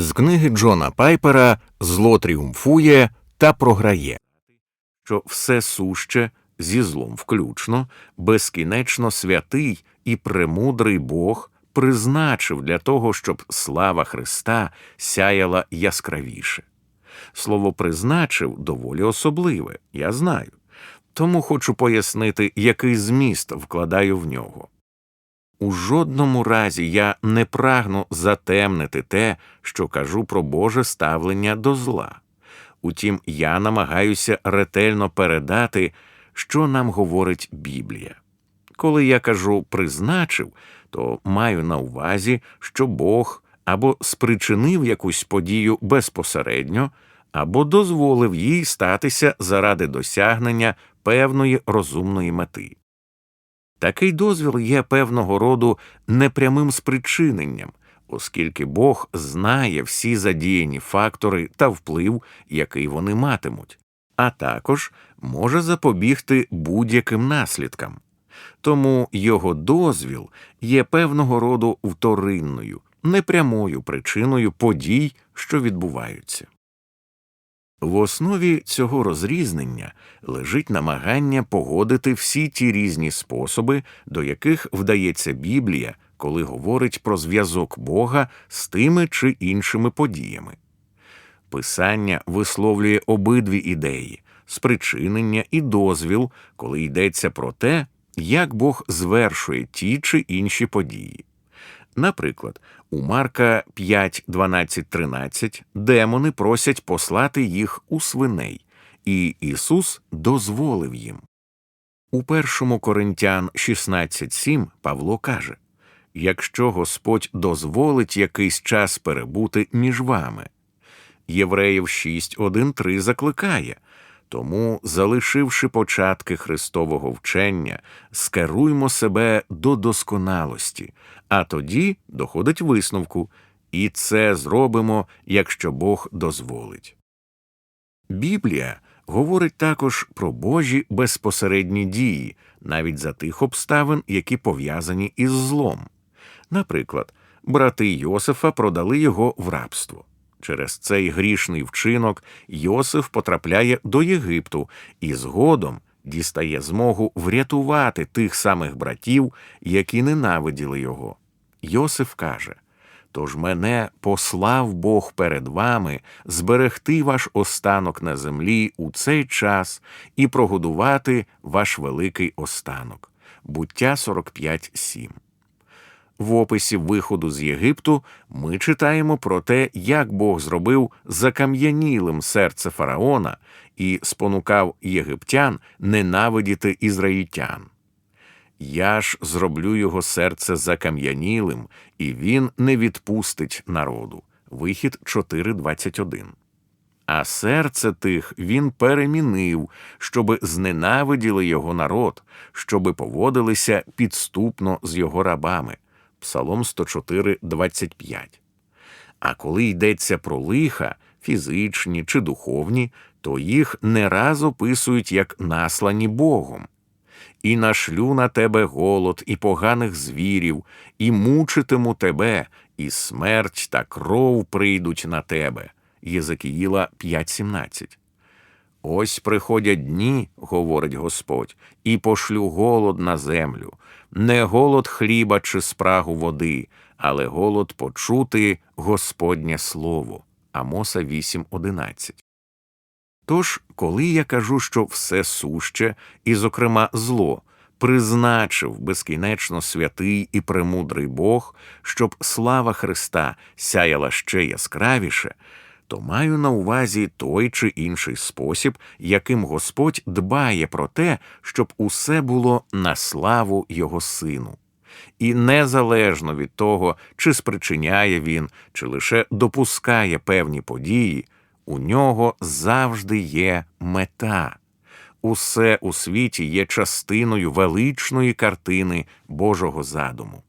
З книги Джона Пайпера Зло тріумфує та програє, що все суще зі злом включно, безкінечно святий і премудрий Бог призначив для того, щоб слава Христа сяяла яскравіше. Слово призначив доволі особливе, я знаю. Тому хочу пояснити, який зміст вкладаю в нього. У жодному разі я не прагну затемнити те, що кажу про Боже ставлення до зла. Утім, я намагаюся ретельно передати, що нам говорить Біблія. Коли я кажу призначив, то маю на увазі, що Бог або спричинив якусь подію безпосередньо, або дозволив їй статися заради досягнення певної розумної мети. Такий дозвіл є певного роду непрямим спричиненням, оскільки Бог знає всі задіяні фактори та вплив, який вони матимуть, а також може запобігти будь-яким наслідкам. Тому його дозвіл є певного роду вторинною, непрямою причиною подій, що відбуваються. В основі цього розрізнення лежить намагання погодити всі ті різні способи, до яких вдається Біблія, коли говорить про зв'язок Бога з тими чи іншими подіями. Писання висловлює обидві ідеї спричинення і дозвіл, коли йдеться про те, як Бог звершує ті чи інші події. Наприклад, у Марка 5, 12, 13 демони просять послати їх у свиней, і Ісус дозволив їм. У першому Коринтян 16.7 Павло каже Якщо Господь дозволить якийсь час перебути між вами. Євреїв 6.1.3 закликає тому, залишивши початки Христового вчення, скеруймо себе до досконалості, а тоді доходить висновку, і це зробимо, якщо Бог дозволить. Біблія говорить також про Божі безпосередні дії, навіть за тих обставин, які пов'язані із злом. Наприклад, брати Йосифа продали його в рабство. Через цей грішний вчинок Йосиф потрапляє до Єгипту і згодом дістає змогу врятувати тих самих братів, які ненавиділи його. Йосиф каже Тож мене послав Бог перед вами зберегти ваш останок на землі у цей час і прогодувати ваш великий останок. Буття 45.7 в описі виходу з Єгипту ми читаємо про те, як Бог зробив закам'янілим серце фараона і спонукав єгиптян ненавидіти ізраїльтян. Я ж зроблю його серце закам'янілим, і він не відпустить народу. Вихід 4.21. А серце тих він перемінив, щоби зненавиділи його народ, щоби поводилися підступно з його рабами. Псалом 104, 25. А коли йдеться про лиха, фізичні чи духовні, то їх не раз описують як наслані Богом. І нашлю на тебе голод і поганих звірів, і мучитиму тебе, і смерть та кров прийдуть на тебе. Єзекіїла 5.17. Ось приходять дні, говорить Господь, і пошлю голод на землю, не голод хліба чи спрагу води, але голод почути Господнє Слово. Амоса 8.11. Тож, коли я кажу, що все суще, і, зокрема, зло, призначив безкінечно святий і премудрий Бог, щоб слава Христа сяяла ще яскравіше то маю на увазі той чи інший спосіб, яким Господь дбає про те, щоб усе було на славу Його Сину. І незалежно від того, чи спричиняє він, чи лише допускає певні події, у нього завжди є мета. Усе у світі є частиною величної картини Божого задуму.